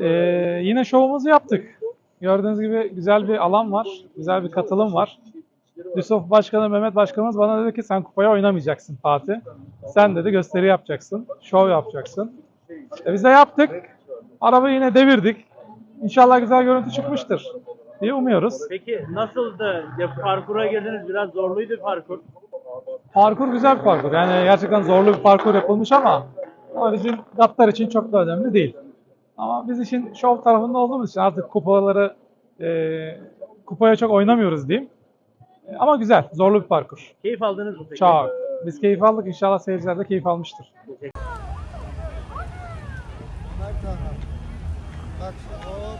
Ee, yine şovumuzu yaptık. Gördüğünüz gibi güzel bir alan var. Güzel bir katılım var. Yusuf Başkanı, Mehmet Başkanımız bana dedi ki sen kupaya oynamayacaksın Fatih. Sen dedi gösteri yapacaksın. Şov yapacaksın. E biz de yaptık. Arabayı yine devirdik. İnşallah güzel görüntü çıkmıştır diye umuyoruz. Peki nasıldı? Ya, parkura girdiniz biraz zorluydu parkur. Parkur güzel bir parkur. Yani gerçekten zorlu bir parkur yapılmış ama bizim gatlar için çok da önemli değil. Ama biz işin şov tarafında olduğumuz için artık kupaları e, kupaya çok oynamıyoruz diyeyim. E, ama güzel, zorlu bir parkur. Keyif aldınız mı peki? Çok. Biz keyif aldık. İnşallah seyirciler de keyif almıştır. Bak hop.